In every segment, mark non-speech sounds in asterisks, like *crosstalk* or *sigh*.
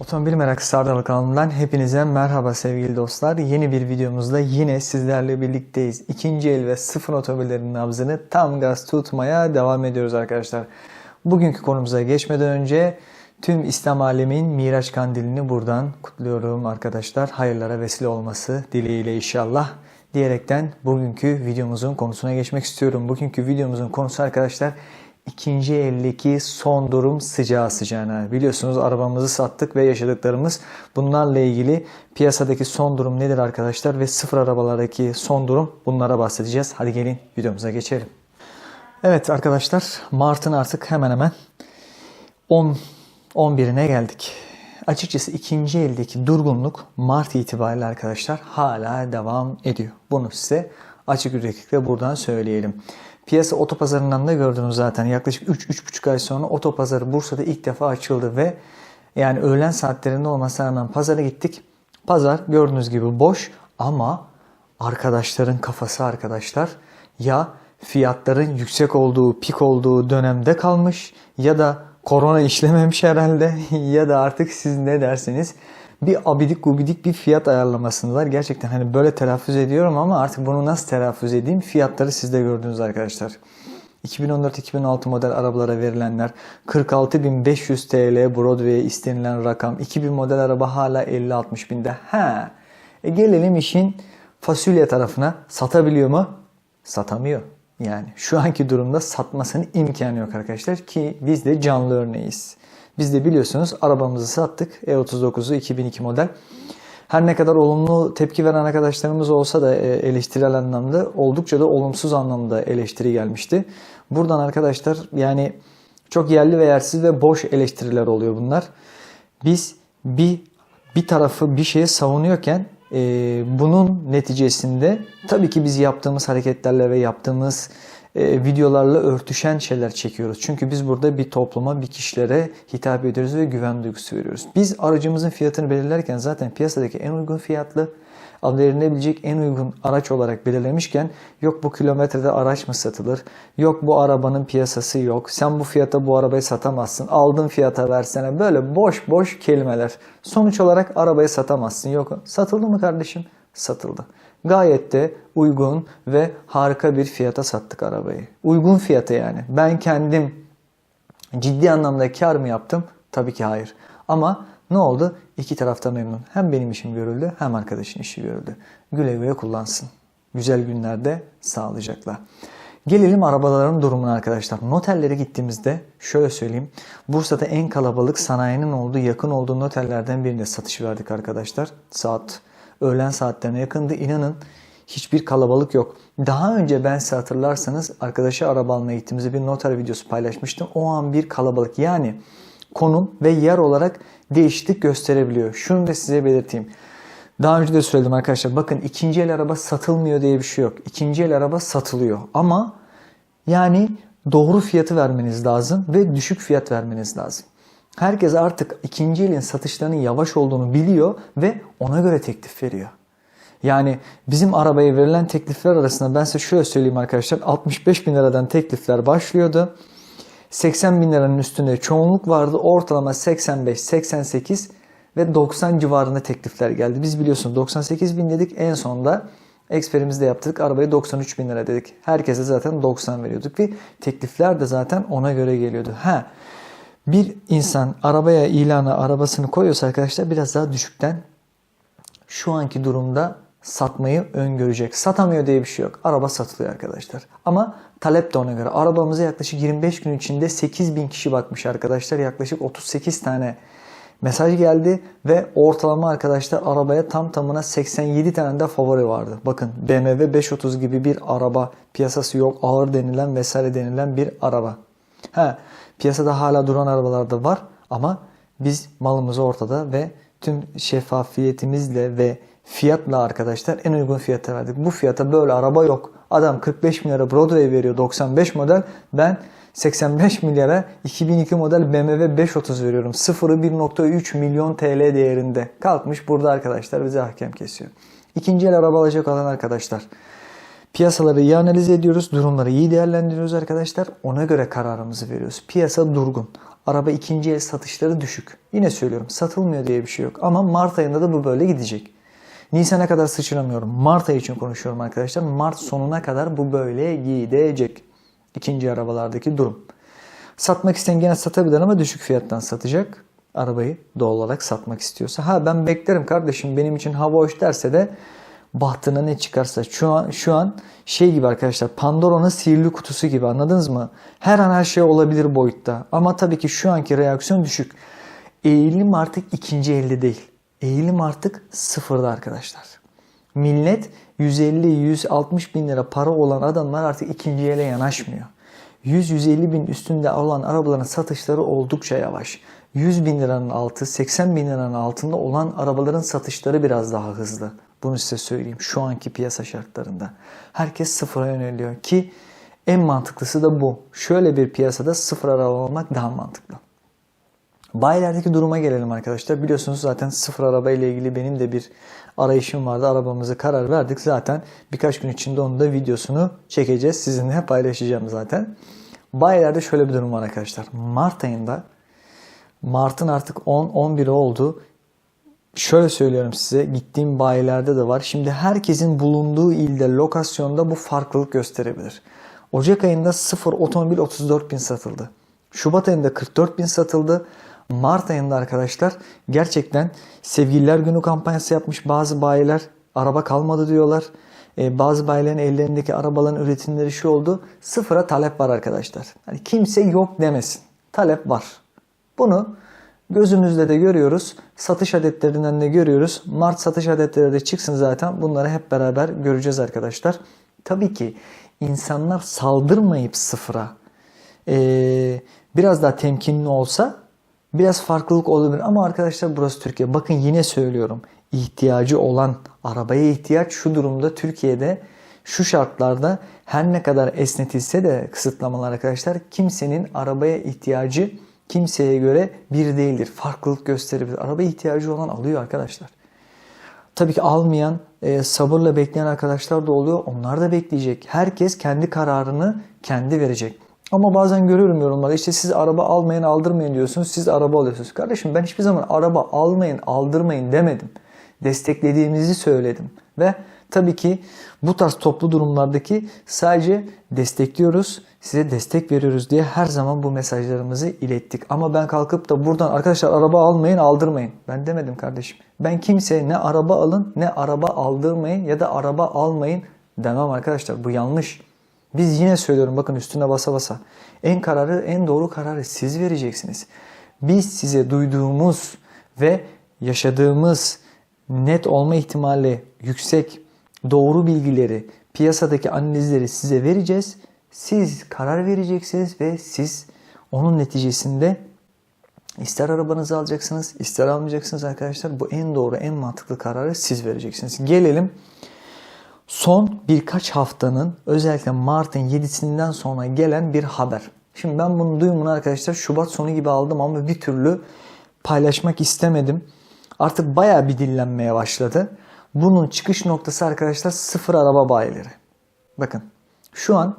Otomobil Merakı Sardalı kanalından hepinize merhaba sevgili dostlar. Yeni bir videomuzda yine sizlerle birlikteyiz. İkinci el ve sıfır otomobillerin nabzını tam gaz tutmaya devam ediyoruz arkadaşlar. Bugünkü konumuza geçmeden önce tüm İslam alemin Miraç Kandilini buradan kutluyorum arkadaşlar. Hayırlara vesile olması dileğiyle inşallah diyerekten bugünkü videomuzun konusuna geçmek istiyorum. Bugünkü videomuzun konusu arkadaşlar ikinci eldeki son durum sıcağı sıcağına. Biliyorsunuz arabamızı sattık ve yaşadıklarımız bunlarla ilgili piyasadaki son durum nedir arkadaşlar ve sıfır arabalardaki son durum bunlara bahsedeceğiz. Hadi gelin videomuza geçelim. Evet arkadaşlar Mart'ın artık hemen hemen 10 11'ine geldik. Açıkçası ikinci eldeki durgunluk Mart itibariyle arkadaşlar hala devam ediyor. Bunu size açık yüreklikle buradan söyleyelim. Piyasa otopazarından da gördünüz zaten. Yaklaşık 3-3,5 ay sonra otopazarı Bursa'da ilk defa açıldı ve yani öğlen saatlerinde olmasına rağmen pazara gittik. Pazar gördüğünüz gibi boş ama arkadaşların kafası arkadaşlar ya fiyatların yüksek olduğu, pik olduğu dönemde kalmış ya da korona işlememiş herhalde *laughs* ya da artık siz ne derseniz bir abidik gubidik bir fiyat ayarlamasındalar. Gerçekten hani böyle telaffuz ediyorum ama artık bunu nasıl telaffuz edeyim? Fiyatları siz de gördünüz arkadaşlar. 2014-2016 model arabalara verilenler 46.500 TL Broadway'e istenilen rakam. 2000 model araba hala 50-60 binde. Ha. E gelelim işin fasulye tarafına. Satabiliyor mu? Satamıyor. Yani şu anki durumda satmasının imkanı yok arkadaşlar ki biz de canlı örneğiz. Biz de biliyorsunuz arabamızı sattık. E39'u 2002 model. Her ne kadar olumlu tepki veren arkadaşlarımız olsa da e, eleştirel anlamda oldukça da olumsuz anlamda eleştiri gelmişti. Buradan arkadaşlar yani çok yerli ve yersiz ve boş eleştiriler oluyor bunlar. Biz bir bir tarafı bir şeye savunuyorken e, bunun neticesinde tabii ki biz yaptığımız hareketlerle ve yaptığımız e, videolarla örtüşen şeyler çekiyoruz. Çünkü biz burada bir topluma, bir kişilere hitap ediyoruz ve güven duygusu veriyoruz. Biz aracımızın fiyatını belirlerken zaten piyasadaki en uygun fiyatlı, verilebilecek en uygun araç olarak belirlemişken yok bu kilometrede araç mı satılır? Yok bu arabanın piyasası yok. Sen bu fiyata bu arabayı satamazsın. Aldığın fiyata versene. Böyle boş boş kelimeler. Sonuç olarak arabayı satamazsın. Yok. Satıldı mı kardeşim? Satıldı. Gayet de uygun ve harika bir fiyata sattık arabayı. Uygun fiyata yani. Ben kendim ciddi anlamda kar mı yaptım? Tabii ki hayır. Ama ne oldu? İki tarafta memnun. Hem benim işim görüldü hem arkadaşın işi görüldü. Güle güle kullansın. Güzel günlerde sağlıcakla. Gelelim arabaların durumuna arkadaşlar. Notellere gittiğimizde şöyle söyleyeyim. Bursa'da en kalabalık sanayinin olduğu, yakın olduğu notellerden birinde satış verdik arkadaşlar. Saat öğlen saatlerine yakındı. İnanın hiçbir kalabalık yok. Daha önce ben size hatırlarsanız arkadaşı araba almaya gittiğimizde bir noter videosu paylaşmıştım. O an bir kalabalık yani konum ve yer olarak değişiklik gösterebiliyor. Şunu da size belirteyim. Daha önce de söyledim arkadaşlar. Bakın ikinci el araba satılmıyor diye bir şey yok. İkinci el araba satılıyor. Ama yani doğru fiyatı vermeniz lazım ve düşük fiyat vermeniz lazım. Herkes artık ikinci elin satışlarının yavaş olduğunu biliyor ve ona göre teklif veriyor. Yani bizim arabaya verilen teklifler arasında ben size şöyle söyleyeyim arkadaşlar 65 bin liradan teklifler başlıyordu. 80 bin liranın üstünde çoğunluk vardı. Ortalama 85, 88 ve 90 civarında teklifler geldi. Biz biliyorsunuz 98 bin dedik. En sonunda eksperimizde yaptık. Arabayı 93 bin lira dedik. Herkese zaten 90 veriyorduk ve teklifler de zaten ona göre geliyordu. Ha, bir insan arabaya ilana arabasını koyuyorsa arkadaşlar biraz daha düşükten şu anki durumda satmayı öngörecek. Satamıyor diye bir şey yok. Araba satılıyor arkadaşlar. Ama talep de ona göre. Arabamıza yaklaşık 25 gün içinde 8 bin kişi bakmış arkadaşlar. Yaklaşık 38 tane mesaj geldi ve ortalama arkadaşlar arabaya tam tamına 87 tane de favori vardı. Bakın BMW 530 gibi bir araba piyasası yok. Ağır denilen vesaire denilen bir araba. Ha, piyasada hala duran arabalar da var ama biz malımız ortada ve tüm şeffafiyetimizle ve fiyatla arkadaşlar en uygun fiyata verdik. Bu fiyata böyle araba yok. Adam 45 milyara Broadway veriyor 95 model. Ben 85 milyara 2002 model BMW 530 veriyorum. Sıfırı 1.3 milyon TL değerinde. Kalkmış burada arkadaşlar bize hakem kesiyor. İkinci el araba alacak olan arkadaşlar. Piyasaları iyi analiz ediyoruz. Durumları iyi değerlendiriyoruz arkadaşlar. Ona göre kararımızı veriyoruz. Piyasa durgun. Araba ikinci el satışları düşük. Yine söylüyorum satılmıyor diye bir şey yok. Ama Mart ayında da bu böyle gidecek. Nisan'a kadar sıçramıyorum. Mart ayı için konuşuyorum arkadaşlar. Mart sonuna kadar bu böyle gidecek. İkinci arabalardaki durum. Satmak isteyen gene satabilir ama düşük fiyattan satacak. Arabayı doğal olarak satmak istiyorsa. Ha ben beklerim kardeşim benim için hava hoş derse de bahtına ne çıkarsa. Şu an, şu an şey gibi arkadaşlar Pandora'nın sihirli kutusu gibi anladınız mı? Her an her şey olabilir boyutta. Ama tabii ki şu anki reaksiyon düşük. Eğilim artık ikinci elde değil. Eğilim artık sıfırda arkadaşlar. Millet 150-160 bin lira para olan adamlar artık ikinci ele yanaşmıyor. 100-150 bin üstünde olan arabaların satışları oldukça yavaş. 100 bin liranın altı, 80 bin liranın altında olan arabaların satışları biraz daha hızlı. Bunu size söyleyeyim şu anki piyasa şartlarında. Herkes sıfıra yöneliyor ki en mantıklısı da bu. Şöyle bir piyasada sıfır araba olmak daha mantıklı. Bayilerdeki duruma gelelim arkadaşlar. Biliyorsunuz zaten sıfır araba ile ilgili benim de bir arayışım vardı. Arabamızı karar verdik. Zaten birkaç gün içinde onun da videosunu çekeceğiz. Sizinle paylaşacağım zaten. Bayilerde şöyle bir durum var arkadaşlar. Mart ayında Mart'ın artık 10-11'i oldu. Şöyle söylüyorum size gittiğim bayilerde de var. Şimdi herkesin bulunduğu ilde, lokasyonda bu farklılık gösterebilir. Ocak ayında 0 otomobil 34 bin satıldı. Şubat ayında 44 bin satıldı. Mart ayında arkadaşlar gerçekten sevgililer günü kampanyası yapmış bazı bayiler. Araba kalmadı diyorlar. Ee, bazı bayilerin ellerindeki arabaların üretimleri şu oldu. Sıfıra talep var arkadaşlar. Hani kimse yok demesin. Talep var. Bunu gözümüzde de görüyoruz. Satış adetlerinden de görüyoruz. Mart satış adetleri de çıksın zaten. Bunları hep beraber göreceğiz arkadaşlar. Tabii ki insanlar saldırmayıp sıfıra ee, biraz daha temkinli olsa biraz farklılık olabilir. Ama arkadaşlar burası Türkiye. Bakın yine söylüyorum. İhtiyacı olan arabaya ihtiyaç şu durumda Türkiye'de şu şartlarda her ne kadar esnetilse de kısıtlamalar arkadaşlar kimsenin arabaya ihtiyacı kimseye göre bir değildir. Farklılık gösterebilir. Araba ihtiyacı olan alıyor arkadaşlar. Tabii ki almayan, e, sabırla bekleyen arkadaşlar da oluyor. Onlar da bekleyecek. Herkes kendi kararını kendi verecek. Ama bazen görüyorum yorumlarda işte siz araba almayın aldırmayın diyorsunuz. Siz araba alıyorsunuz. Kardeşim ben hiçbir zaman araba almayın aldırmayın demedim. Desteklediğimizi söyledim. Ve tabii ki bu tarz toplu durumlardaki sadece destekliyoruz, size destek veriyoruz diye her zaman bu mesajlarımızı ilettik. Ama ben kalkıp da buradan arkadaşlar araba almayın aldırmayın. Ben demedim kardeşim. Ben kimseye ne araba alın ne araba aldırmayın ya da araba almayın demem arkadaşlar. Bu yanlış. Biz yine söylüyorum bakın üstüne basa basa. En kararı, en doğru kararı siz vereceksiniz. Biz size duyduğumuz ve yaşadığımız net olma ihtimali yüksek doğru bilgileri, piyasadaki analizleri size vereceğiz. Siz karar vereceksiniz ve siz onun neticesinde ister arabanızı alacaksınız, ister almayacaksınız arkadaşlar. Bu en doğru, en mantıklı kararı siz vereceksiniz. Gelelim son birkaç haftanın özellikle Mart'ın 7'sinden sonra gelen bir haber. Şimdi ben bunu duyumunu arkadaşlar Şubat sonu gibi aldım ama bir türlü paylaşmak istemedim. Artık baya bir dillenmeye başladı. Bunun çıkış noktası arkadaşlar sıfır araba bayileri. Bakın şu an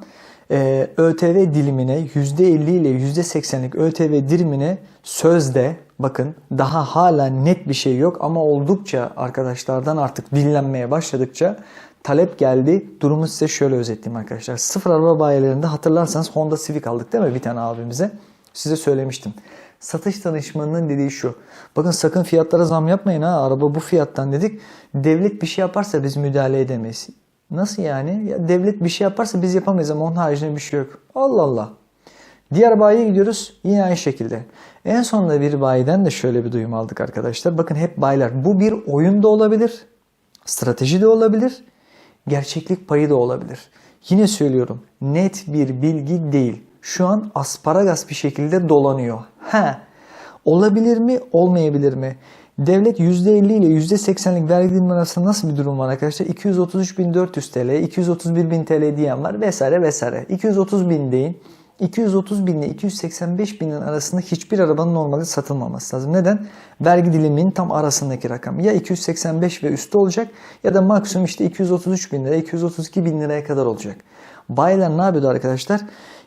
e, ÖTV dilimine %50 ile %80'lik ÖTV dilimine sözde bakın daha hala net bir şey yok ama oldukça arkadaşlardan artık dinlenmeye başladıkça talep geldi. Durumu size şöyle özetleyeyim arkadaşlar. Sıfır araba bayilerinde hatırlarsanız Honda Civic aldık değil mi bir tane abimize? Size söylemiştim. Satış danışmanının dediği şu. Bakın sakın fiyatlara zam yapmayın ha. Araba bu fiyattan dedik. Devlet bir şey yaparsa biz müdahale edemeyiz. Nasıl yani? Ya devlet bir şey yaparsa biz yapamayız ama onun haricinde bir şey yok. Allah Allah. Diğer bayiye gidiyoruz. Yine aynı şekilde. En sonunda bir bayiden de şöyle bir duyum aldık arkadaşlar. Bakın hep bayiler. Bu bir oyun da olabilir. Strateji de olabilir. Gerçeklik payı da olabilir. Yine söylüyorum. Net bir bilgi değil şu an asparagas bir şekilde dolanıyor. He, olabilir mi, olmayabilir mi? Devlet %50 ile %80'lik vergi dilimi arasında nasıl bir durum var arkadaşlar? 233.400 TL, 231.000 TL diyen var vesaire vesaire. 230 bin deyin. 230 bin ile 285 binin arasında hiçbir arabanın normalde satılmaması lazım. Neden? Vergi diliminin tam arasındaki rakam. Ya 285 ve üstü olacak ya da maksimum işte 233 bin lira, 232 bin liraya kadar olacak. Bayiler ne yapıyordu arkadaşlar?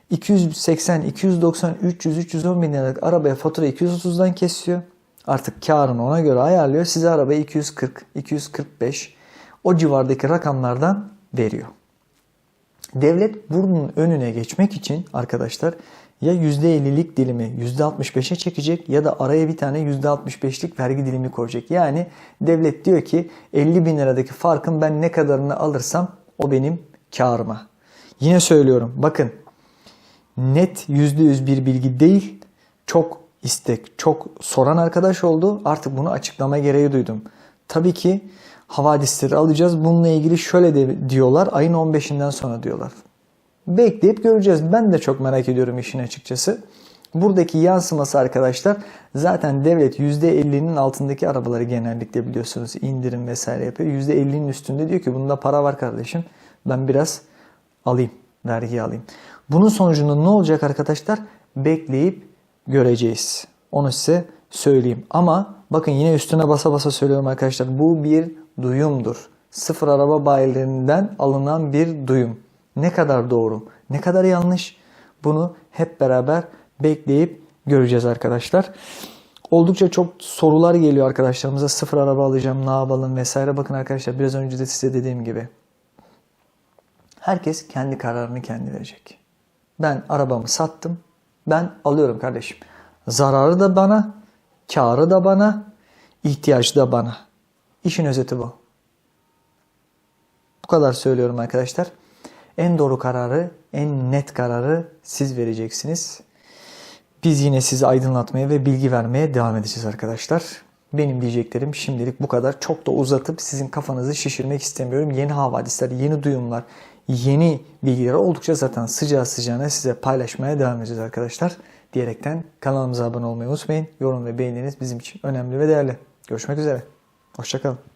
280, 290, 300, 310 bin liralık arabaya fatura 230'dan kesiyor. Artık karını ona göre ayarlıyor. Size arabayı 240, 245 o civardaki rakamlardan veriyor. Devlet bunun önüne geçmek için arkadaşlar ya %50'lik dilimi %65'e çekecek ya da araya bir tane %65'lik vergi dilimi koyacak. Yani devlet diyor ki 50 bin liradaki farkın ben ne kadarını alırsam o benim karıma. Yine söylüyorum bakın net %100 bir bilgi değil çok istek, çok soran arkadaş oldu. Artık bunu açıklama gereği duydum. Tabii ki havadisleri alacağız. Bununla ilgili şöyle de diyorlar. Ayın 15'inden sonra diyorlar. Bekleyip göreceğiz. Ben de çok merak ediyorum işin açıkçası. Buradaki yansıması arkadaşlar zaten devlet %50'nin altındaki arabaları genellikle biliyorsunuz indirim vesaire yapıyor. %50'nin üstünde diyor ki bunda para var kardeşim. Ben biraz alayım. Vergi alayım. Bunun sonucunda ne olacak arkadaşlar? Bekleyip göreceğiz. Onu size söyleyeyim. Ama bakın yine üstüne basa basa söylüyorum arkadaşlar. Bu bir duyumdur. Sıfır araba bayilerinden alınan bir duyum. Ne kadar doğru, ne kadar yanlış bunu hep beraber bekleyip göreceğiz arkadaşlar. Oldukça çok sorular geliyor arkadaşlarımıza. Sıfır araba alacağım, ne yapalım vesaire. Bakın arkadaşlar biraz önce de size dediğim gibi. Herkes kendi kararını kendi verecek. Ben arabamı sattım. Ben alıyorum kardeşim. Zararı da bana, karı da bana, ihtiyacı da bana. İşin özeti bu. Bu kadar söylüyorum arkadaşlar. En doğru kararı, en net kararı siz vereceksiniz. Biz yine sizi aydınlatmaya ve bilgi vermeye devam edeceğiz arkadaşlar. Benim diyeceklerim şimdilik bu kadar. Çok da uzatıp sizin kafanızı şişirmek istemiyorum. Yeni havadisler, yeni duyumlar, yeni bilgiler oldukça zaten sıcağı sıcağına size paylaşmaya devam edeceğiz arkadaşlar. Diyerekten kanalımıza abone olmayı unutmayın. Yorum ve beğeniniz bizim için önemli ve değerli. Görüşmek üzere. Hoşçakalın.